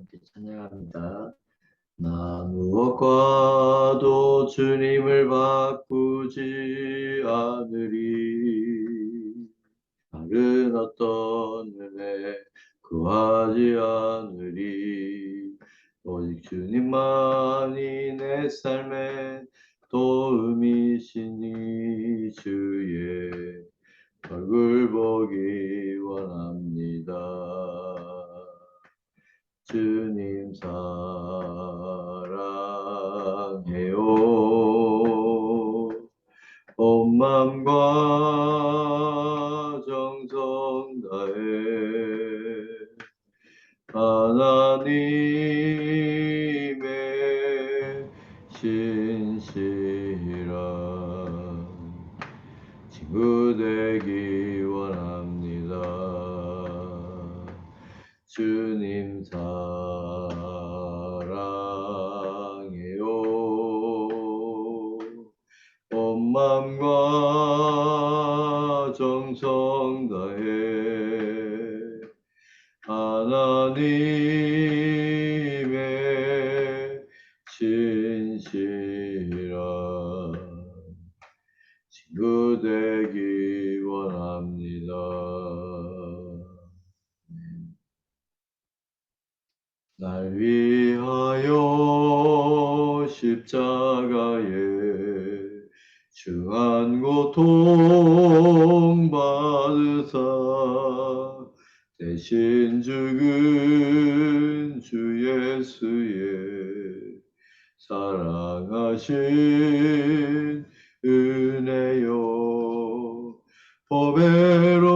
함께 찬양합니다. 나 무엇과도 주님을 바꾸지 않으리. 다른 어떤 은혜 구하지 않으리. 오직 주님만이 내 삶의 도움이시니 주의 얼굴 보기 원합 온 맘과 정성 다해. 하나님 중한 고통 받으사 대신 죽은 주 예수의 사랑하신 은혜요. 보배로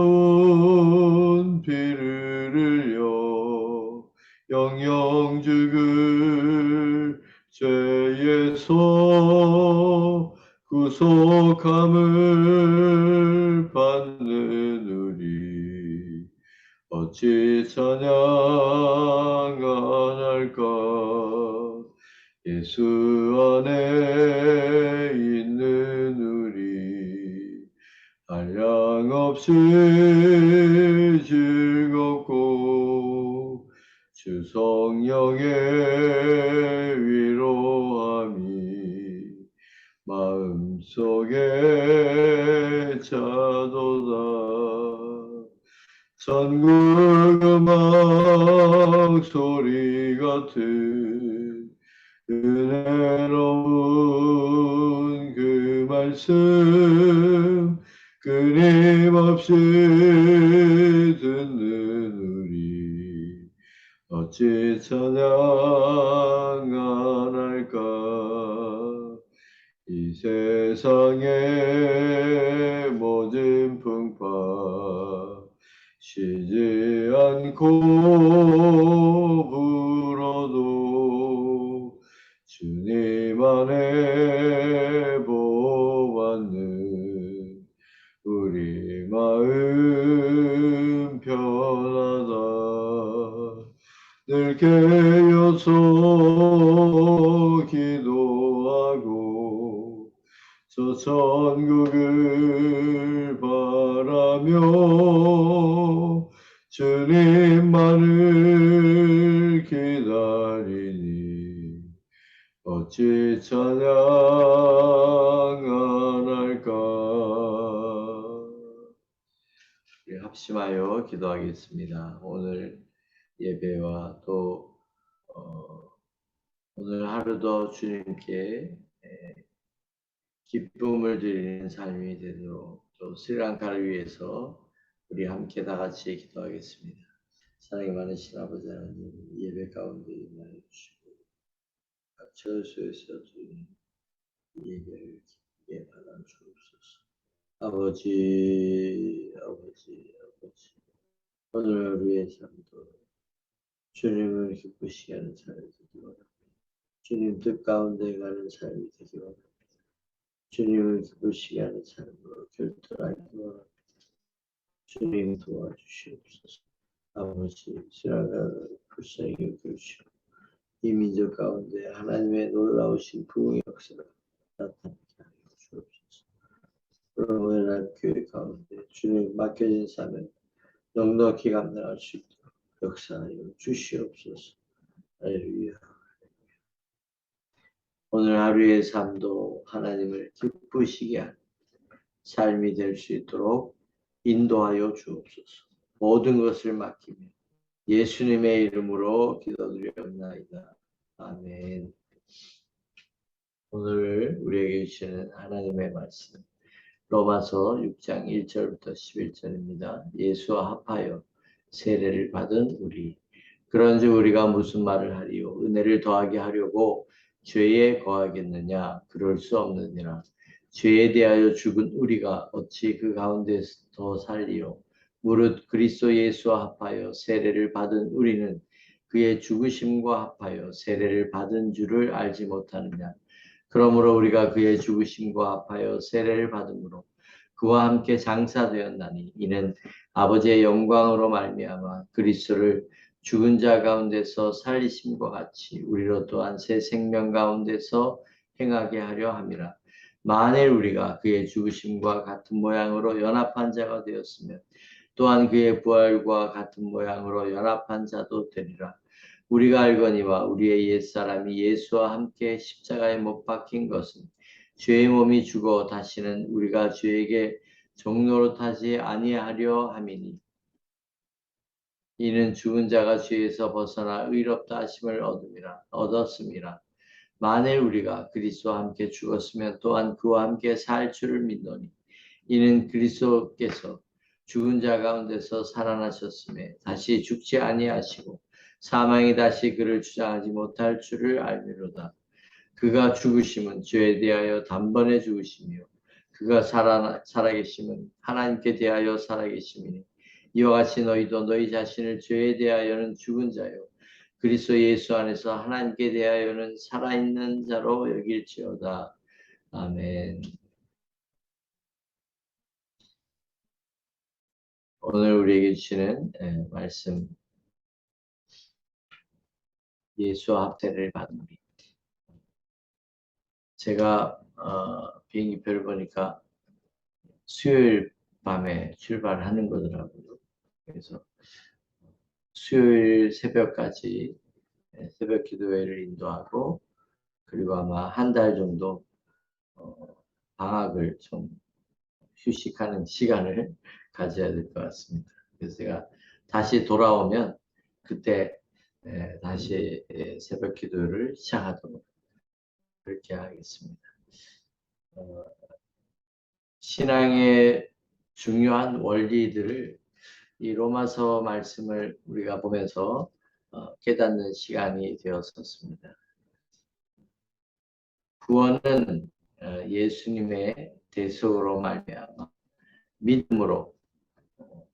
구속함을 받는 우리. 어찌 찬양 안 할까? 예수 안에 있는 우리. 한량 없이 마음속에 차도다. 천국 음악 소리 같은 은혜로운 그 말씀 끊임없이 듣는 우리 어찌 찬양 안 할까? 이 세상의 모든 풍파 쉬지 않고 불어도 주님 안에 보았는 우리 마음 편하다. 늘 깨어서 천국을 바라며 주님만을 기다리니 어찌 찬양 안 할까 합심하여 기도하겠습니다. 오늘 예배와 또 어, 오늘 하루도 주님께 에, 기쁨을 드리는 삶이 되도록 또 스리랑카를 위해서 우리 함께 다 같이 기도하겠습니다. 사랑이 많으신 아버지 하나님 예배 가운데 임하여 주시고 각 처소에서 주님 예배를 기쁘게 받아 주옵소서. 아버지, 아버지, 아버지 오늘 우리의 삶도 주님을 기쁘시게 하는 삶이 되기 원합니다. 주님 뜻 가운데 가는 삶이 되기 원합니다. 주님을 기쁘시게 하는 삶으로 결단하기 원합니다. 주님 도와주시옵소서. 아버지, 시라가를 불쌍히 여겨주시고 이 민족 가운데 하나님의 놀라우신 부흥의 역사가 나타나게 하여 주옵소서. 그러므로 교회 가운데 주님 맡겨진 삶을 넉넉히 감당할 수 있도록 역사하여 주시옵소서. 할렐루야. 오늘 하루의 삶도 하나님을 기쁘시게 하는 삶이 될 수 있도록 인도하여 주옵소서. 모든 것을 맡기며 예수님의 이름으로 기도드리옵나이다. 아멘. 오늘 우리에게 주시는 하나님의 말씀 로마서 6장 1절부터 11절입니다. 예수와 합하여 세례를 받은 우리 그런즉 우리가 무슨 말을 하리요 은혜를 더하게 하려고 죄에 거하겠느냐? 그럴 수 없느니라. 죄에 대하여 죽은 우리가 어찌 그 가운데서 더 살리요? 무릇 그리스도 예수와 합하여 세례를 받은 우리는 그의 죽으심과 합하여 세례를 받은 줄을 알지 못하느냐? 그러므로 우리가 그의 죽으심과 합하여 세례를 받음으로 그와 함께 장사되었나니 이는 아버지의 영광으로 말미암아 그리스도를 죽은 자 가운데서 살리심과 같이 우리로 또한 새 생명 가운데서 행하게 하려 함이라. 만일 우리가 그의 죽으심과 같은 모양으로 연합한 자가 되었으면 또한 그의 부활과 같은 모양으로 연합한 자도 되리라. 우리가 알거니와 우리의 옛사람이 예수와 함께 십자가에 못 박힌 것은 죄의 몸이 죽어 다시는 우리가 죄에게 종로로 타지 아니하려 함이니 이는 죽은 자가 죄에서 벗어나 의롭다 하심을 얻음이라 얻었음이라. 만일 우리가 그리스도와 함께 죽었으면 또한 그와 함께 살 줄을 믿노니. 이는 그리스도께서 죽은 자 가운데서 살아나셨음에 다시 죽지 아니하시고 사망이 다시 그를 주장하지 못할 줄을 알미로다. 그가 죽으심은 죄에 대하여 단번에 죽으시며 그가 살아 살아계심은 하나님께 대하여 살아계심이니 이와 같이 너희도 너희 자신을 죄에 대하여는 죽은 자요 그리스도 예수 안에서 하나님께 대하여는 살아있는 자로 여길지어다. 아멘. 오늘 우리에게 주시는 예, 말씀 예수와 합태를 받는 비. 제가 어, 비행기표를 보니까 수요일 밤에 출발하는 거더라고요. 그래서 수요일 새벽까지 예, 새벽 기도회를 인도하고 그리고 아마 한 달 정도 어, 방학을 좀 휴식하는 시간을 가져야 될 것 같습니다. 그래서 제가 다시 돌아오면 그때 예, 다시 예, 새벽 기도를 시작하도록 그렇게 하겠습니다. 어, 신앙의 중요한 원리들을 이 로마서 말씀을 우리가 보면서 어, 깨닫는 시간이 되었었습니다. 구원은 어, 예수님의 대속으로 말미암아 믿음으로 어,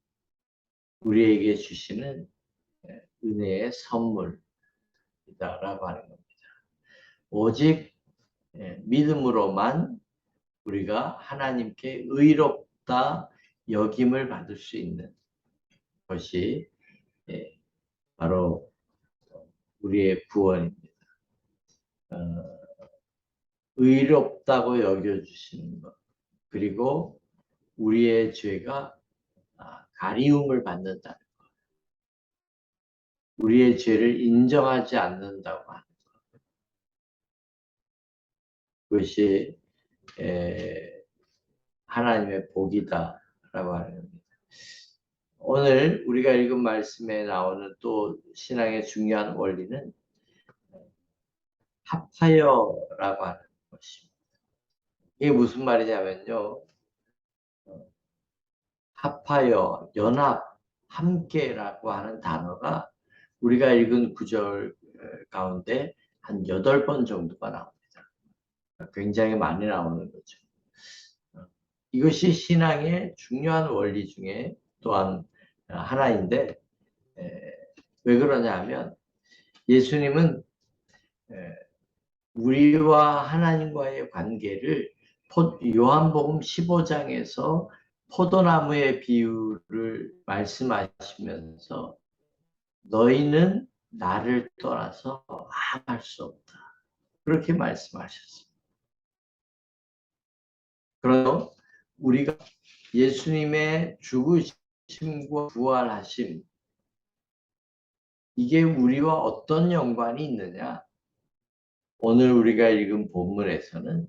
우리에게 주시는 예, 은혜의 선물이다라고 하는 겁니다. 오직 예, 믿음으로만 우리가 하나님께 의롭다 여김을 받을 수 있는 것이 예, 바로 우리의 구원입니다. 어, 의롭다고 여겨주시는 것 그리고 우리의 죄가 아, 가리움을 받는다는 것 우리의 죄를 인정하지 않는다고 하는 것 그것이 하나님의 복이다라고 하는 겁니다. 오늘 우리가 읽은 말씀에 나오는 또 신앙의 중요한 원리는 합하여라고 하는 것입니다. 이게 무슨 말이냐면요. 합하여, 연합, 함께라고 하는 단어가 우리가 읽은 구절 가운데 한 여덟 번 정도가 나옵니다. 굉장히 많이 나오는 거죠. 이것이 신앙의 중요한 원리 중에 또한 하나인데 왜 그러냐 하면 예수님은 우리와 하나님과의 관계를 요한복음 15장에서 포도나무의 비유를 말씀하시면서 너희는 나를 떠나서 아무 할 수 없다. 그렇게 말씀하셨습니다. 그러나 우리가 예수님의 죽으 심과 부활하심 이게 우리와 어떤 연관이 있느냐? 오늘 우리가 읽은 본문에서는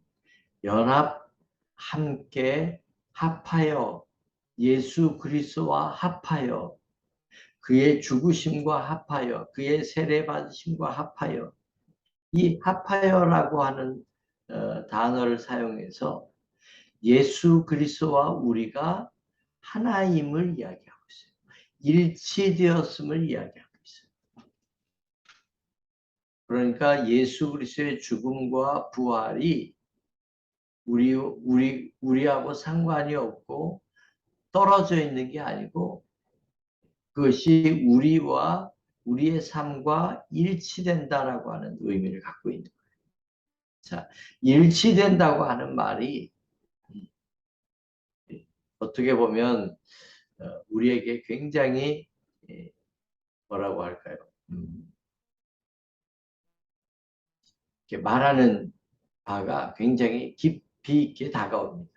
연합 함께 합하여 예수 그리스도와 합하여 그의 죽으심과 합하여 그의 세례 받으심과 합하여 이 합하여라고 하는 어, 단어를 사용해서 예수 그리스도와 우리가 하나임을 이야기하고 있어요. 일치되었음을 이야기하고 있어요. 그러니까 예수 그리스도의 죽음과 부활이 우리 우리 우리하고 상관이 없고 떨어져 있는 게 아니고 그것이 우리와 우리의 삶과 일치된다라고 하는 의미를 갖고 있는 거예요. 자, 일치된다고 하는 말이 어떻게 보면 어, 우리에게 굉장히 예, 뭐라고 할까요? 음, 이렇게 말하는 바가 굉장히 깊이 있게 다가옵니다.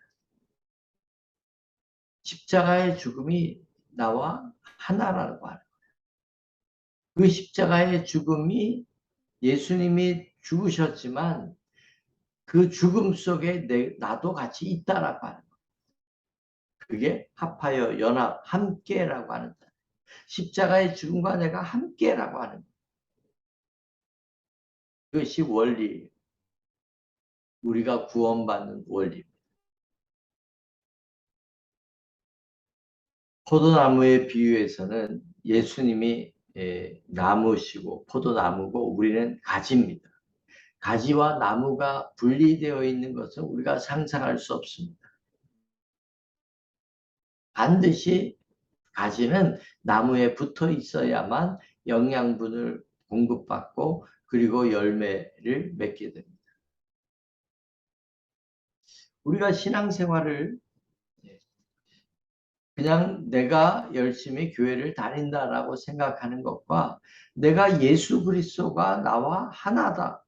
십자가의 죽음이 나와 하나라고 하는 거예요. 그 십자가의 죽음이 예수님이 죽으셨지만 그 죽음 속에 내, 나도 같이 있다라고 하는. 그게 합하여 연합 함께라고 하는 다. 십자가의 죽음과 내가 함께라고 하는. 그것이 원리 우리가 구원받는 원리입니다. 포도나무의 비유에서는 예수님이 예, 나무시고 포도나무고 우리는 가지입니다. 가지와 나무가 분리되어 있는 것은 우리가 상상할 수 없습니다. 반드시 가지는 나무에 붙어 있어야만 영양분을 공급받고 그리고 열매를 맺게 됩니다. 우리가 신앙생활을 그냥 내가 열심히 교회를 다닌다라고 생각하는 것과 내가 예수 그리스도가 나와 하나다,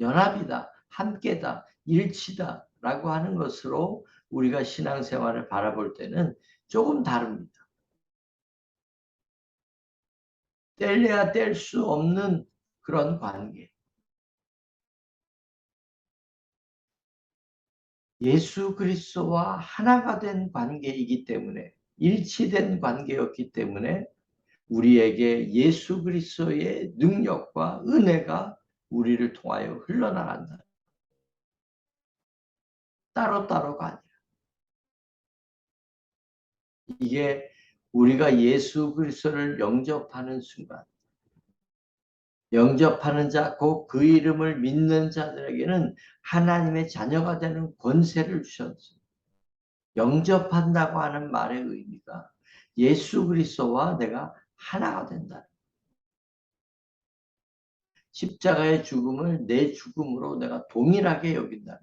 연합이다, 함께다, 일치다라고 하는 것으로 우리가 신앙생활을 바라볼 때는 조금 다릅니다. 뗄래야 뗄 수 없는 그런 관계. 예수 그리스도와 하나가 된 관계이기 때문에 일치된 관계였기 때문에 우리에게 예수 그리스도의 능력과 은혜가 우리를 통하여 흘러나간다. 따로따로가 아니라. 이게 우리가 예수 그리스도를 영접하는 순간 영접하는 자, 곧 그 이름을 믿는 자들에게는 하나님의 자녀가 되는 권세를 주셨습니다. 영접한다고 하는 말의 의미가 예수 그리스도와 내가 하나가 된다. 십자가의 죽음을 내 죽음으로 내가 동일하게 여긴다.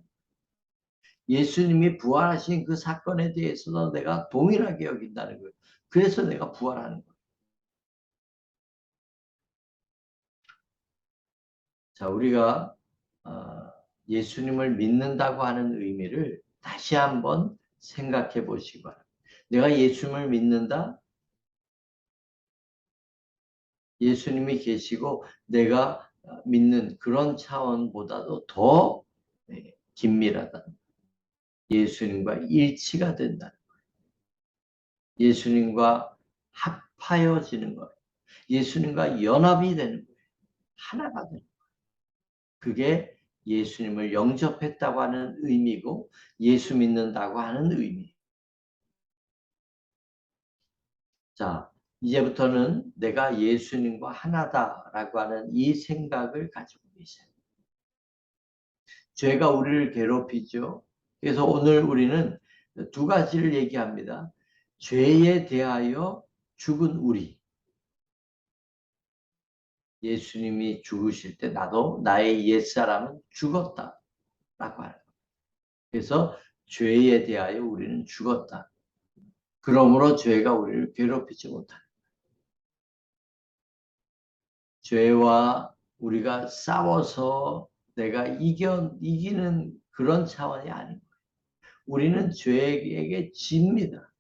예수님이 부활하신 그 사건에 대해서도 내가 동일하게 여긴다는 거예요. 그래서 내가 부활하는 거예요. 자, 우리가 어, 예수님을 믿는다고 하는 의미를 다시 한번 생각해 보시기 바랍니다. 내가 예수님을 믿는다? 예수님이 계시고 내가 믿는 그런 차원보다도 더 네, 긴밀하다. 예수님과 일치가 된다는 거예요. 예수님과 합하여지는 거예요. 예수님과 연합이 되는 거예요. 하나가 되는 거예요. 그게 예수님을 영접했다고 하는 의미고 예수 믿는다고 하는 의미. 자, 이제부터는 내가 예수님과 하나다라고 하는 이 생각을 가지고 계세요. 죄가 우리를 괴롭히죠. 그래서 오늘 우리는 두 가지를 얘기합니다. 죄에 대하여 죽은 우리. 예수님이 죽으실 때 나도 나의 옛사람은 죽었다. 라고 하는. 그래서 죄에 대하여 우리는 죽었다. 그러므로 죄가 우리를 괴롭히지 못한다. 죄와 우리가 싸워서 내가 이겨, 이기는 그런 차원이 아닌 거예요. 우리는 죄에게 집니다.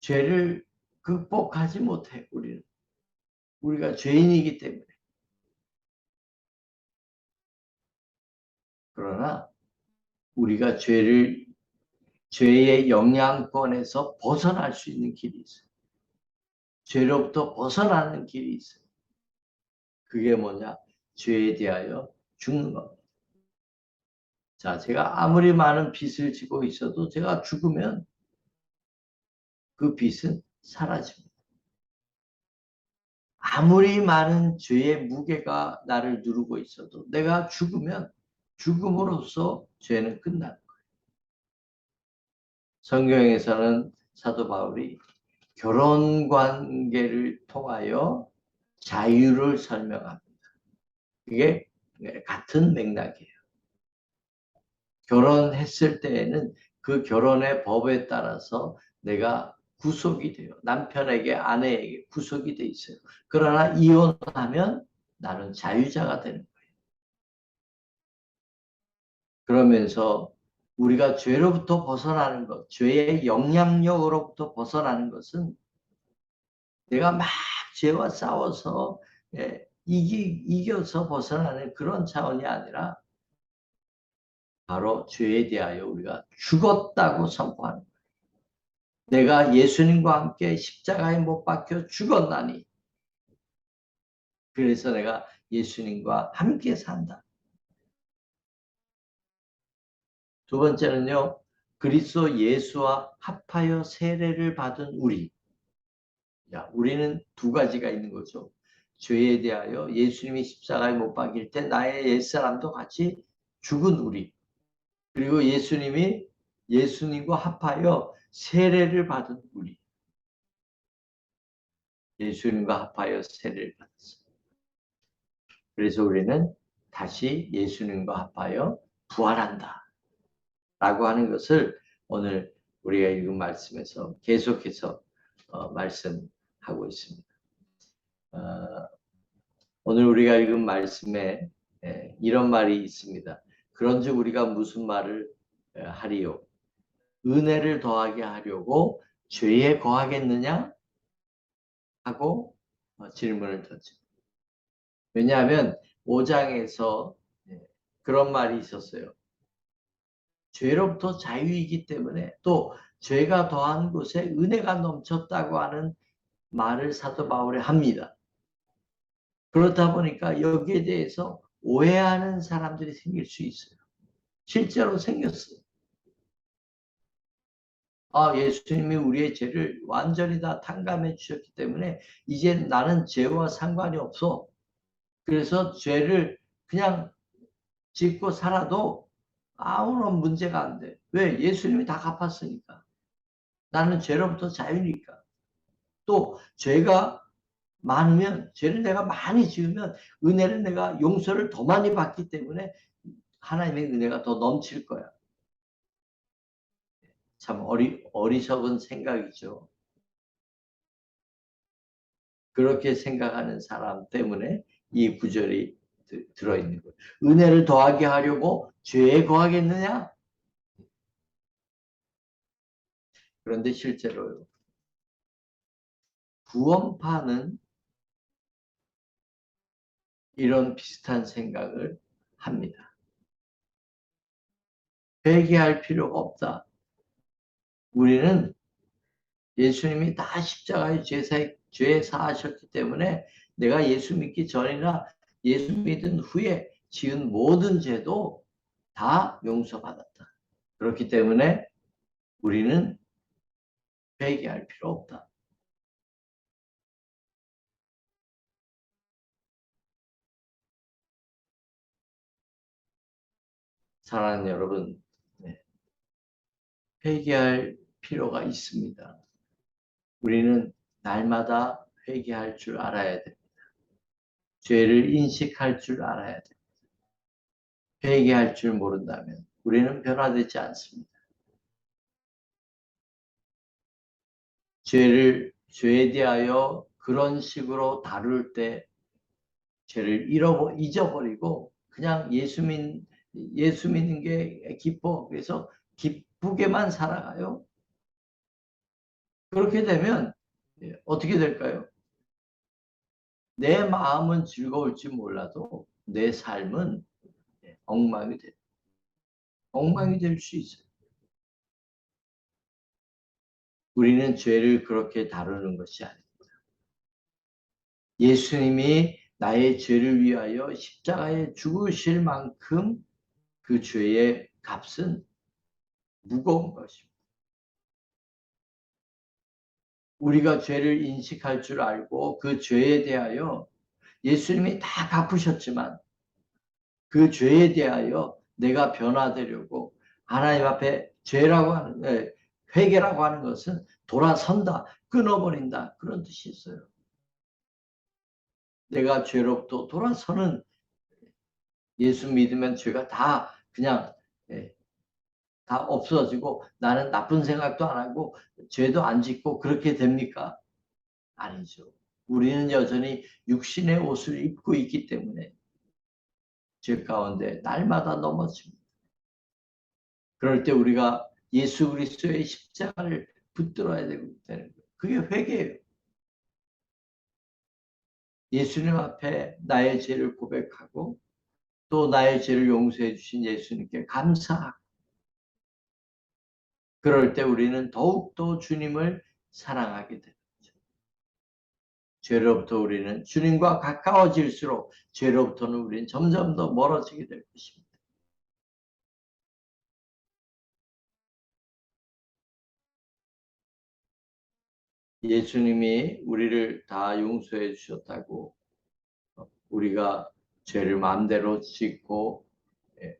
죄를 극복하지 못해, 우리는. 우리가 죄인이기 때문에. 그러나 우리가 죄를 죄의 영향권에서 벗어날 수 있는 길이 있어요. 죄로부터 벗어나는 길이 있어요. 그게 뭐냐? 죄에 대하여 죽는 겁니다. 자, 제가 아무리 많은 빚을 지고 있어도 제가 죽으면 그 빚은 사라집니다. 아무리 많은 죄의 무게가 나를 누르고 있어도 내가 죽으면 죽음으로써 죄는 끝나는 거예요. 성경에서는 사도 바울이 결혼 관계를 통하여 자유를 설명합니다. 그게 같은 맥락이에요. 결혼했을 때에는 그 결혼의 법에 따라서 내가 구속이 돼요. 남편에게 아내에게 구속이 돼 있어요. 그러나 이혼하면 나는 자유자가 되는 거예요. 그러면서 우리가 죄로부터 벗어나는 것, 죄의 영향력으로부터 벗어나는 것은 내가 막 죄와 싸워서 예, 이기, 이겨서 벗어나는 그런 차원이 아니라 바로 죄에 대하여 우리가 죽었다고 선포하는 거예요. 내가 예수님과 함께 십자가에 못 박혀 죽었나니 그래서 내가 예수님과 함께 산다. 두 번째는요. 그리스도 예수와 합하여 세례를 받은 우리. 야, 우리는 두 가지가 있는 거죠. 죄에 대하여 예수님이 십자가에 못 박일 때 나의 옛사람도 같이 죽은 우리. 그리고 예수님이 예수님과 합하여 세례를 받은 우리. 예수님과 합하여 세례를 받았어요. 그래서 우리는 다시 예수님과 합하여 부활한다. 라고 하는 것을 오늘 우리가 읽은 말씀에서 계속해서 어, 말씀하고 있습니다. 어, 오늘 우리가 읽은 말씀에 예, 이런 말이 있습니다. 그런즉 우리가 무슨 말을 예, 하리요? 은혜를 더하게 하려고 죄에 거하겠느냐? 하고 어, 질문을 던집니다. 왜냐하면 5장에서 예, 그런 말이 있었어요. 죄로부터 자유이기 때문에 또 죄가 더한 곳에 은혜가 넘쳤다고 하는 말을 사도 바울이 합니다. 그렇다 보니까 여기에 대해서 오해하는 사람들이 생길 수 있어요. 실제로 생겼어요. 아, 예수님이 우리의 죄를 완전히 다 탕감해 주셨기 때문에 이제 나는 죄와 상관이 없어. 그래서 죄를 그냥 짓고 살아도 아무런 문제가 안 돼. 왜? 예수님이 다 갚았으니까. 나는 죄로부터 자유니까. 또 죄가 많으면 죄를 내가 많이 지으면 은혜를 내가 용서를 더 많이 받기 때문에 하나님의 은혜가 더 넘칠 거야. 참 어리, 어리석은 생각이죠. 그렇게 생각하는 사람 때문에 이 구절이 들어있는 거예요. 은혜를 더하게 하려고 죄에 거하겠느냐? 그런데 실제로요. 구원파는 이런 비슷한 생각을 합니다. 회개할 필요가 없다. 우리는 예수님이 다 십자가에 죄사, 죄 사하셨기 때문에 내가 예수 믿기 전이나 예수 믿은 후에 지은 모든 죄도 다 용서받았다. 그렇기 때문에 우리는 회개할 필요 없다. 사랑하는 여러분, 네. 회개할 필요가 있습니다. 우리는 날마다 회개할 줄 알아야 됩니다. 죄를 인식할 줄 알아야 됩니다. 회개할 줄 모른다면 우리는 변화되지 않습니다. 죄를 죄에 대하여 그런 식으로 다룰 때 죄를 잃어버 잊어버리고 그냥 예수 믿 예수 믿는 게 기뻐 그래서 기쁘게만 살아가요. 그렇게 되면 어떻게 될까요? 내 마음은 즐거울지 몰라도 내 삶은 엉망이 돼. 엉망이 될 수 있어요. 우리는 죄를 그렇게 다루는 것이 아닙니다. 예수님이 나의 죄를 위하여 십자가에 죽으실 만큼 그 죄의 값은 무거운 것입니다. 우리가 죄를 인식할 줄 알고 그 죄에 대하여 예수님이 다 갚으셨지만 그 죄에 대하여 내가 변화되려고 하나님 앞에 죄라고 하는 회개라고 하는 것은 돌아선다, 끊어버린다 그런 뜻이 있어요. 내가 죄로부터 돌아서는 예수 믿으면 죄가 다 그냥 예, 다 없어지고 나는 나쁜 생각도 안 하고 죄도 안 짓고 그렇게 됩니까? 아니죠. 우리는 여전히 육신의 옷을 입고 있기 때문에 죄 가운데 날마다 넘어집니다. 그럴 때 우리가 예수 그리스도의 십자가를 붙들어야 되는 거예요. 그게 회개예요. 예수님 앞에 나의 죄를 고백하고 또 나의 죄를 용서해 주신 예수님께 감사하고 그럴 때 우리는 더욱더 주님을 사랑하게 됩니다. 죄로부터 우리는 주님과 가까워질수록 죄로부터는 우리는 점점 더 멀어지게 될 것입니다. 예수님이 우리를 다 용서해 주셨다고 우리가 죄를 마음대로 짓고 예,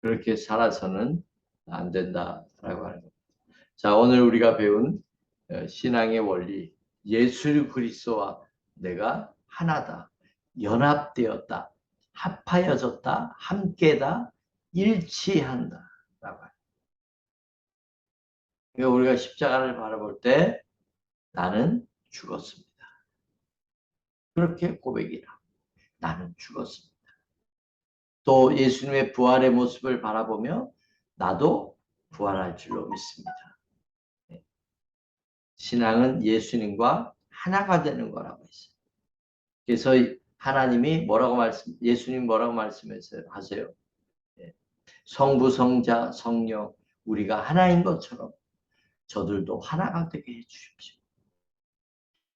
그렇게 살아서는 안 된다라고 하는 겁니다. 자, 오늘 우리가 배운 어, 신앙의 원리 예수 그리스도와 내가 하나다. 연합되었다. 합하여졌다. 함께다. 일치한다. 라고 그러니까 우리가 십자가를 바라볼 때 나는 죽었습니다. 그렇게 고백이라. 나는 죽었습니다. 또 예수님의 부활의 모습을 바라보며 나도 부활할 줄로 믿습니다. 네. 신앙은 예수님과 하나가 되는 거라고 했어요. 그래서 하나님이 뭐라고 말씀, 예수님 뭐라고 말씀했어요? 하세요. 네. 성부, 성자, 성령, 우리가 하나인 것처럼 저들도 하나가 되게 해 주십시오.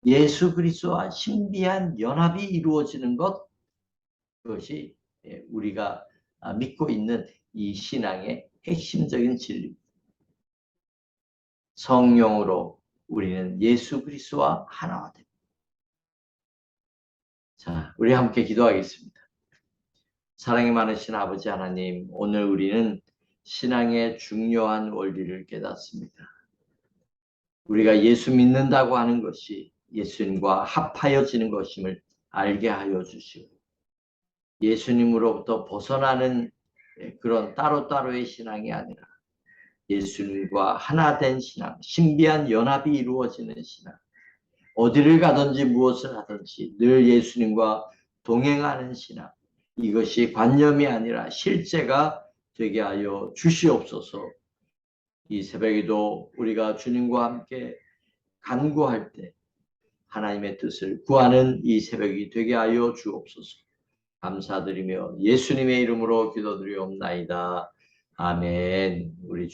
예수 그리스도와 신비한 연합이 이루어지는 것그 것이 예, 우리가 아, 믿고 있는 이 신앙의 핵심적인 진리. 성령으로 우리는 예수 그리스도와 하나가 됩니다. 자, 우리 함께 기도하겠습니다. 사랑이 많으신 아버지 하나님, 오늘 우리는 신앙의 중요한 원리를 깨닫습니다. 우리가 예수 믿는다고 하는 것이 예수님과 합하여지는 것임을 알게 하여 주시고 예수님으로부터 벗어나는 그런 따로따로의 신앙이 아니라 예수님과 하나 된 신앙, 신비한 연합이 이루어지는 신앙, 어디를 가든지 무엇을 하든지 늘 예수님과 동행하는 신앙, 이것이 관념이 아니라 실제가 되게 하여 주시옵소서. 이 새벽에도 우리가 주님과 함께 간구할 때 하나님의 뜻을 구하는 이 새벽이 되게 하여 주옵소서. 감사드리며 예수님의 이름으로 기도드리옵나이다. 아멘. 우리